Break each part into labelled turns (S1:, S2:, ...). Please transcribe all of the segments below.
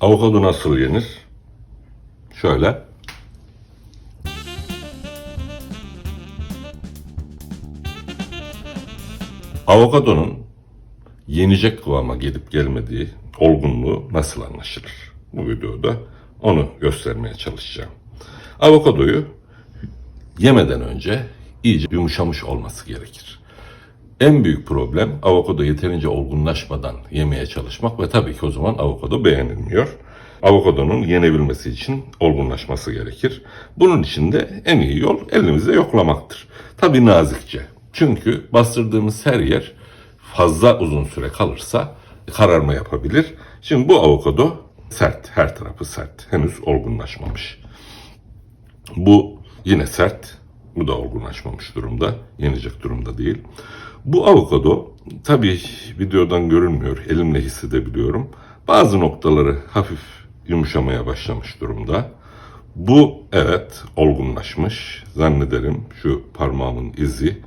S1: Avokado nasıl yenir? Şöyle. Avokadonun yenecek kıvama gelip gelmediği olgunluğu nasıl anlaşılır? Bu videoda onu göstermeye çalışacağım. Avokadoyu yemeden önce iyice yumuşamış olması gerekir. En büyük problem avokado yeterince olgunlaşmadan yemeye çalışmak ve tabii ki o zaman avokado beğenilmiyor. Avokadonun yenebilmesi için olgunlaşması gerekir. Bunun için de en iyi yol elimizde yoklamaktır. Tabii nazikçe. Çünkü bastırdığımız her yer fazla uzun süre kalırsa kararma yapabilir. Şimdi bu avokado sert, her tarafı sert. Henüz olgunlaşmamış. Bu yine sert. Bu da olgunlaşmamış durumda. Yenecek durumda değil. Bu avokado tabii videodan görünmüyor. Elimle hissedebiliyorum. Bazı noktaları hafif yumuşamaya başlamış durumda. Bu evet olgunlaşmış. Zannederim şu parmağımın izi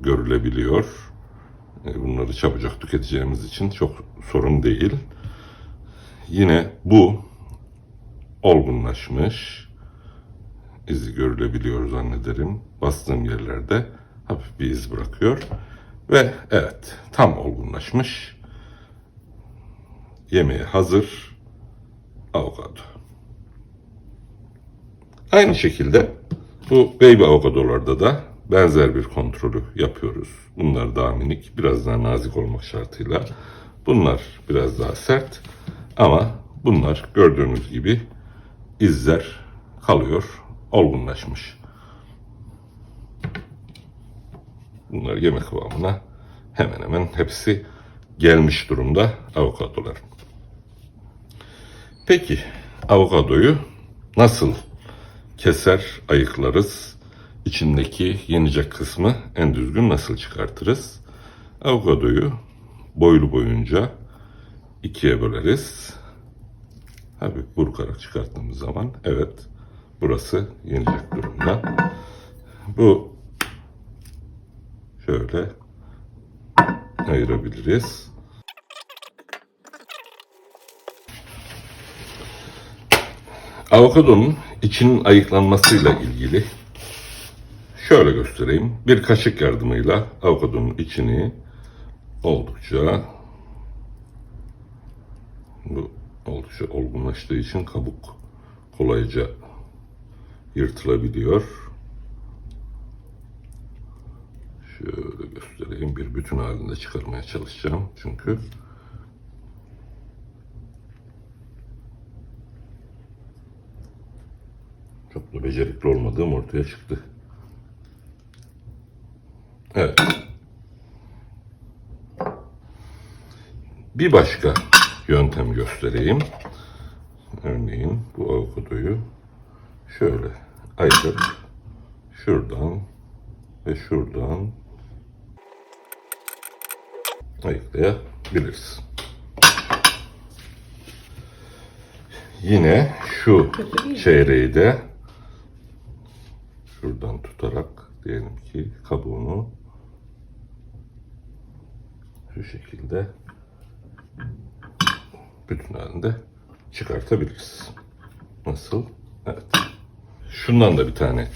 S1: görülebiliyor. E, Bunları çabucak tüketeceğimiz için çok sorun değil. Yine bu olgunlaşmış izi görülebiliyor zannederim. Bastığım yerlerde hafif bir iz bırakıyor. Ve evet tam olgunlaşmış. Yemeğe hazır avokado. Aynı şekilde bu baby avokadolarda da benzer bir kontrolü yapıyoruz. Bunlar daha minik, biraz daha nazik olmak şartıyla. Bunlar biraz daha sert ama bunlar gördüğünüz gibi izler kalıyor, olgunlaşmış. Bunlar yemek kıvamına hemen hemen hepsi gelmiş durumda avokadolar. Peki avokadoyu nasıl keser, ayıklarız? İçindeki yenecek kısmı en düzgün nasıl çıkartırız? Avokadoyu boylu boyunca ikiye böleriz. Hafif burkarak çıkarttığımız zaman evet burası yenecek durumda. Bu şöyle ayırabiliriz. Avokadonun içinin ayıklanmasıyla ilgili şöyle göstereyim. Bir kaşık yardımıyla avokadonun içini oldukça bu oldukça olgunlaştığı için kabuk kolayca yırtılabiliyor. Şöyle göstereyim. Bir bütün halinde çıkarmaya çalışacağım. Çünkü çok da becerikli olmadığım ortaya çıktı. Evet. Bir başka yöntem göstereyim. Örneğin bu avokadoyu şöyle ayırıp şuradan ve şuradan ayıklayabiliriz. Yine şu çeyreği de şuradan tutarak diyelim ki kabuğunu şu şekilde bütün halinde çıkartabiliriz. Nasıl? Evet. Şundan da bir tane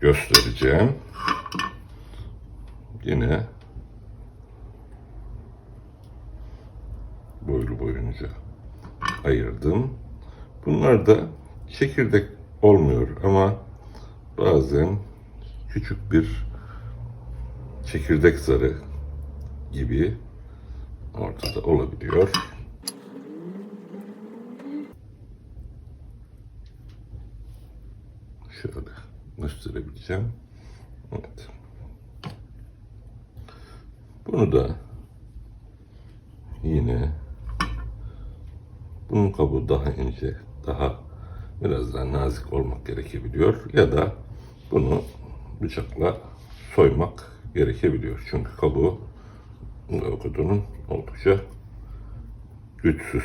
S1: göstereceğim. Yine boylu boyunca ayırdım. Bunlar da çekirdek olmuyor ama bazen küçük bir çekirdek zarı gibi ortada olabiliyor. Şöyle gösterebileceğim. Evet. Bunu da yine bunun kabuğu daha ince, daha biraz daha nazik olmak gerekebiliyor ya da bunu bıçakla soymak gerekebiliyor. Çünkü kabuğu avokadonun oldukça güçsüz.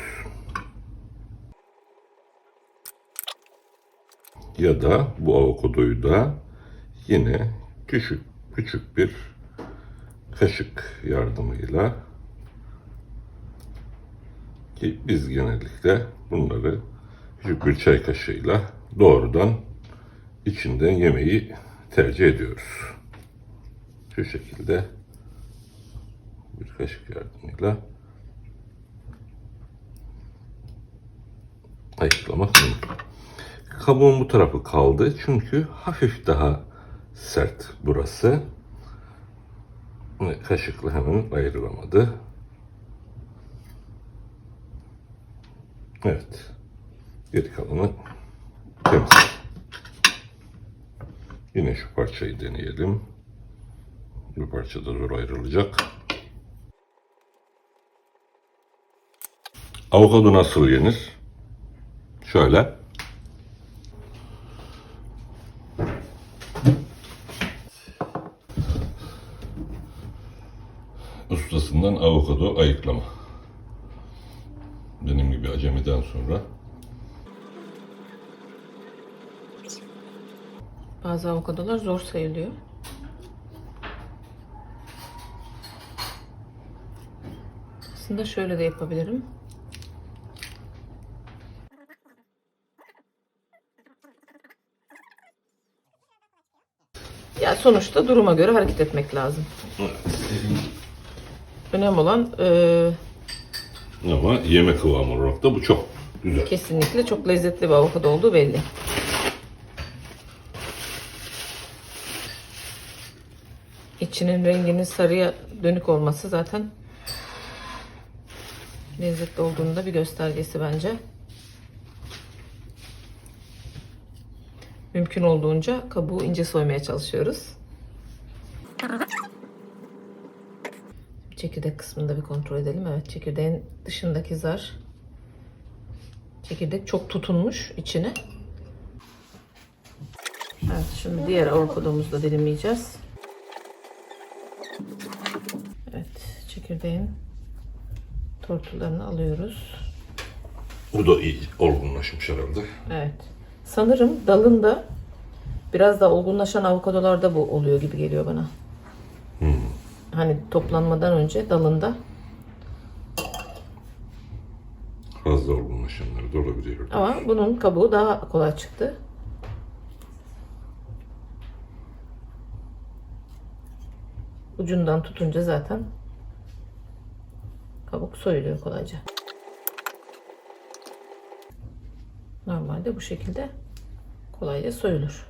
S1: Ya da bu avokadoyu da yine küçük küçük bir kaşık yardımıyla Ki biz genellikle bunları küçük bir çay kaşığıyla doğrudan içinden yemeyi tercih ediyoruz. Şu şekilde bir kaşık yardımıyla ayıklamak mümkün. Kabuğun bu tarafı kaldı çünkü hafif daha sert burası. Kaşıkla hemen ayrılamadı. Evet. Geri kalanı temiz. Yine şu parçayı deneyelim. Bu parça da zor ayrılacak. Avokado nasıl yenir? Şöyle. Sonra
S2: Bazı avokadolar zor sayılıyor. Aslında şöyle de yapabilirim. Ya sonuçta duruma göre hareket etmek lazım. Önemli olan eee,
S1: ama yeme kıvamı olarak da bu çok güzel.
S2: kesinlikle çok lezzetli bir avokado olduğu belli. İçinin renginin sarıya dönük olması zaten lezzetli olduğunun da bir göstergesi bence. Mümkün olduğunca kabuğu ince soymaya çalışıyoruz. Çekirdek kısmını da bir kontrol edelim. Evet çekirdeğin dışındaki zar. Çekirdek çok tutunmuş içine. Evet şimdi diğer avokadomuzu da dilimleyeceğiz. Evet çekirdeğin tortularını alıyoruz.
S1: Bu da iyi olgunlaşmış herhalde.
S2: Evet. Sanırım dalında biraz da olgunlaşan avokadolarda bu oluyor gibi geliyor bana. Hani toplanmadan önce dalında.
S1: Fazla olabiliyor.
S2: Ama bunun kabuğu daha kolay çıktı. Ucundan tutunca zaten kabuk soyuluyor kolayca. Normalde bu şekilde kolayca soyulur.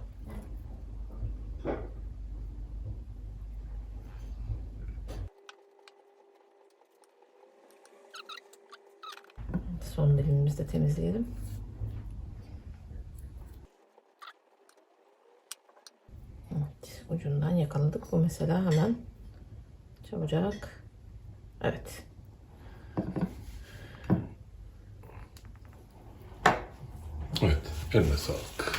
S2: De temizleyelim. Evet, ucundan yakaladık. Bu mesela hemen çabucak. Evet.
S1: Evet, eline sağlık.